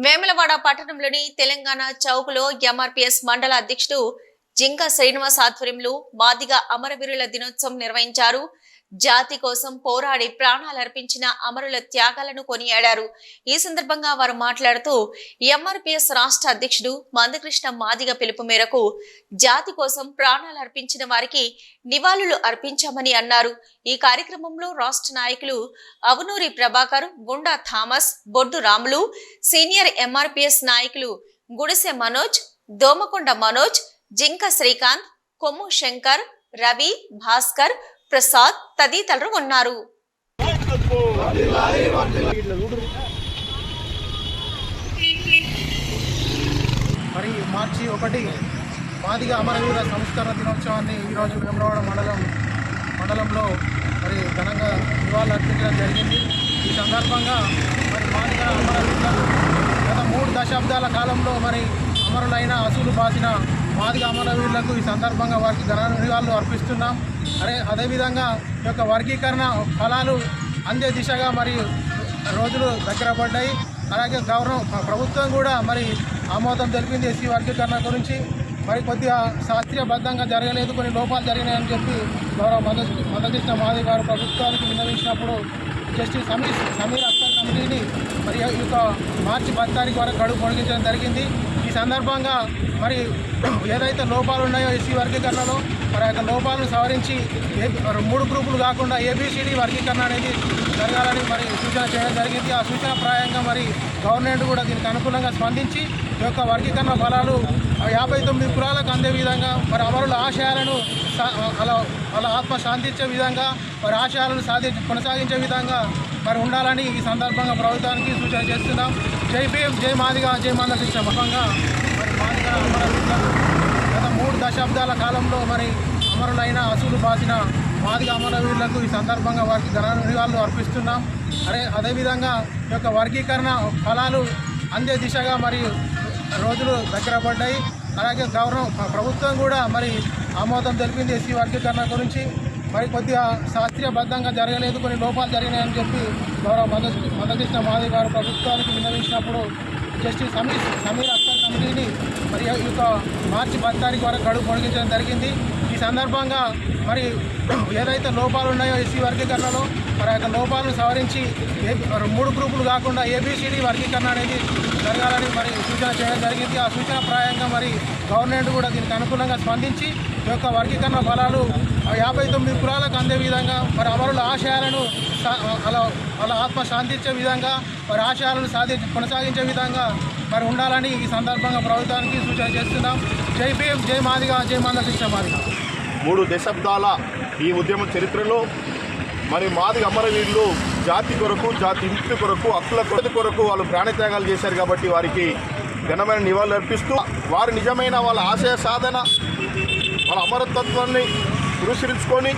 వేములవాడ పట్టణంలోని తెలంగాణ చౌక్లో ఎంఆర్పీఎస్ మండల అధ్యక్షుడు జింక శ్రీనివాస్ ఆధ్వర్యంలో మాదిగ అమరవీరుల దినోత్సవం నిర్వహించారు. జాతి కోసం పోరాడి ప్రాణాలర్పించిన అమరుల త్యాగాలను కొనియాడారు. ఈ సందర్భంగా వారు మాట్లాడుతూ ఎంఆర్పిఎస్ రాష్ట్ర అధ్యక్షుడు మందకృష్ణ మాదిగ పిలుపు మేరకు జాతి కోసం ప్రాణాలర్పించిన వారికి నివాళులు అర్పించామని అన్నారు. ఈ కార్యక్రమంలో రాష్ట్ర నాయకులు Avunuri Prabhakar Gunda Thomas Boddu Ramulu senior MRPS నాయకులు గుడిసె మనోజ్ దోమకొండ మనోజ్ జింక శ్రీకాంత్ కొమ్ము శంకర్ రవి భాస్కర్ ప్రసాద్ తదితరులు ఉన్నారు. మరి మార్చి ఒకటి మాదిగ అమరవీర సంస్కరణ దినోత్సవాన్ని ఈరోజు వేమలవాడ మండలం మండలంలో మరి ఘనంగా నివాళులు అర్పించడం జరిగింది. ఈ సందర్భంగా మరి మాదిగ అమరవీరులు గత మూడు దశాబ్దాల కాలంలో మరి అమరులైన అసూలు బాసిన మాదిగ అమరవీరులకు ఈ సందర్భంగా వారికి ఘన నివాళులు అర్పిస్తున్నాం. అదే అదేవిధంగా ఈ యొక్క వర్గీకరణ ఫలాలు అందే దిశగా మరి రోజులు దగ్గర పడ్డాయి. అలాగే గవర్నం ప్రభుత్వం కూడా మరి ఆమోదం తెలిపింది ఎస్సీ వర్గీకరణ గురించి. మరి కొద్దిగా శాస్త్రీయబద్ధంగా జరగలేదు కొన్ని లోపాలు జరిగినాయని చెప్పి గౌరవ మద మదకృష్ణ మాది గారు ప్రభుత్వానికి విన్నవించినప్పుడు జస్టిస్ సమీర్ సమీర్ అఖ్తర్ కమిటీని మరి ఈ యొక్క మార్చి పది తారీఖు వరకు గడువు పొడిగించడం జరిగింది. ఈ సందర్భంగా మరి ఏదైతే లోపాలు ఉన్నాయో ఎస్సీ వర్గీకరణలో మరి ఆ యొక్క లోపాలను సవరించి ఏ మూడు గ్రూపులు కాకుండా ఏబీసీడీ వర్గీకరణ అనేది జరగాలని మరి సూచన చేయడం జరిగింది. ఆ సూచన ప్రాయంగా మరి గవర్నమెంట్ కూడా దీనికి అనుకూలంగా స్పందించి ఈ యొక్క వర్గీకరణ ఫలాలు యాభై తొమ్మిది కులాలకు అందే విధంగా మరి అమరుల ఆశయాలను అలా వాళ్ళ ఆత్మ శాంతించే విధంగా వారి ఆశయాలను సాధి కొనసాగించే విధంగా మరి ఉండాలని ఈ సందర్భంగా ప్రభుత్వానికి సూచన చేస్తున్నాం. జై భీమ్ జై మాదిగా జై మందకృష్ణ ముఖంగా మరి మాదిగా గత మూడు దశాబ్దాల కాలంలో మరి అమరులైన అసూలు బాసిన మాదిగ అమరవీరులకు ఈ సందర్భంగా వారికి ఘన నివాళులు అర్పిస్తున్నాం. అదే అదేవిధంగా ఈ యొక్క వర్గీకరణ ఫలాలు అందే దిశగా మరియు రోజులు దగ్గర పడ్డాయి. అలాగే గవర్నం ప్రభుత్వం కూడా మరి ఆమోదం తెలిపింది ఎస్సీ వర్గీకరణ గురించి. మరి కొద్దిగా శాస్త్రీయబద్ధంగా జరగలేదు కొన్ని లోపాలు జరిగినాయని చెప్పి గౌరవ మద్దతు మదకృష్ణ మాది గారు ప్రభుత్వానికి విన్నవించినప్పుడు జస్టిస్ సమీర్ సమీర్ అఖ్తర్ కమిటీని మరి ఈ యొక్క మార్చి పది తారీఖు వరకు గడువు పొడిగించడం జరిగింది. ఈ సందర్భంగా మరి ఏదైతే లోపాలు ఉన్నాయో ఎస్సీ వర్గీకరణలో మరి యొక్క లోపాలను సవరించి మూడు గ్రూపులు కాకుండా ఏబీసీడీ వర్గీకరణ అనేది జరగాలని మరి సూచన చేయడం జరిగింది. ఆ సూచన ప్రాయంగా మరి గవర్నమెంట్ కూడా దీనికి అనుకూలంగా స్పందించి ఈ యొక్క వర్గీకరణ ఫలాలు యాభై తొమ్మిది కులాలకు అందే విధంగా మరి అమరుల ఆశయాలను అలా వాళ్ళ ఆత్మ శాంతించే విధంగా మరి ఆశయాలను సాధి కొనసాగించే విధంగా మరి ఉండాలని ఈ సందర్భంగా ప్రభుత్వానికి సూచన చేస్తున్నాం. జై భీమ్ జై మాదిగా జై మందకృష్ణ మాదిగా. మూడు దశాబ్దాల ఈ ఉద్యమ చరిత్రలో మరి మాది అమరవీరులు జాతి కొరకు జాతి విముక్తి కొరకు హక్కుల కొరత కొరకు వాళ్ళు ప్రాణత్యాగాలు చేశారు కాబట్టి వారికి ఘనమైన నివాళులు అర్పిస్తూ వారి నిజమైన వాళ్ళ ఆశయ సాధన వాళ్ళ అమరతత్వాన్ని పురస్కరించుకొని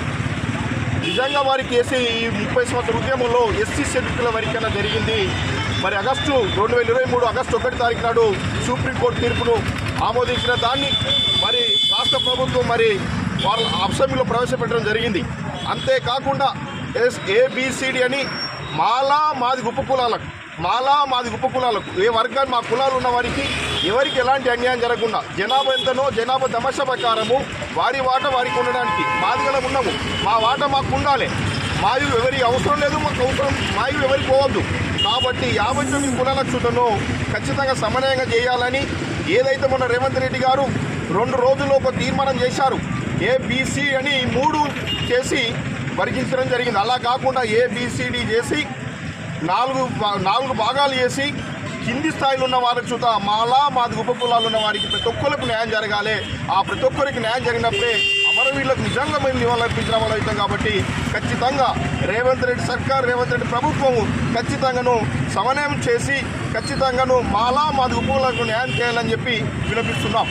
నిజంగా వారికి వేసే ఈ ముప్పై సంవత్సర ఉద్యమంలో ఎస్సీ షెడ్యూల్ వరకైనా జరిగింది. మరి ఆగస్టు రెండు వేల ఇరవై మూడు ఆగస్టు ఒకటి తారీఖు నాడు సుప్రీంకోర్టు తీర్పును ఆమోదించిన దాన్ని మరి రాష్ట్ర ప్రభుత్వం మరి వాళ్ళ అసెంబ్లీలో ప్రవేశపెట్టడం జరిగింది. అంతేకాకుండా ఎస్ ఏబిసిడి అని మాలా మాది గుప్ప కులాలకు మాలా మాది గుప్ప కులాలకు ఏ వర్గాన్ని మా కులాలు ఉన్న వారికి ఎవరికి ఎలాంటి అన్యాయం జరగకుండా జనాభా ఎంతనో జనాభా దమశ ప్రకారము వారి వాట వారికి ఉండడానికి మాదిగల ఉన్నాము. మా వాట మాకు ఉండాలి. మాయు ఎవరి అవసరం లేదు మాకు అవసరం మాయు ఎవరికి పోవద్దు. కాబట్టి యాభై తొమ్మిది కులాల చుట్టను ఖచ్చితంగా సమన్వయంగా చేయాలని ఏదైతే మన రేవంత్ రెడ్డి గారు రెండు రోజుల్లో ఒక తీర్మానం చేశారు ఏబిసి అని మూడు చేసి వర్గీకరించడం జరిగింది. అలా కాకుండా ఏబిసిడి చేసి నాలుగు నాలుగు భాగాలు చేసి కింది స్థాయిలో ఉన్న వారికి చూత మాలా మాది ఉప కులాలు ఉన్న వారికి ప్రతి ఒక్కరికి న్యాయం జరగాలి. ఆ ప్రతి ఒక్కరికి న్యాయం జరిగినప్పుడే అమరవీరులకు నిజంగా మేము నివాళులర్పించిన వాళ్ళు అవుతాం కాబట్టి ఖచ్చితంగా రేవంత్ రెడ్డి సర్కార్ రేవంత్ రెడ్డి ప్రభుత్వము ఖచ్చితంగాను సమన్వయం చేసి ఖచ్చితంగాను మాలా మాది ఉపకులకు న్యాయం చేయాలని చెప్పి వినిపిస్తున్నాం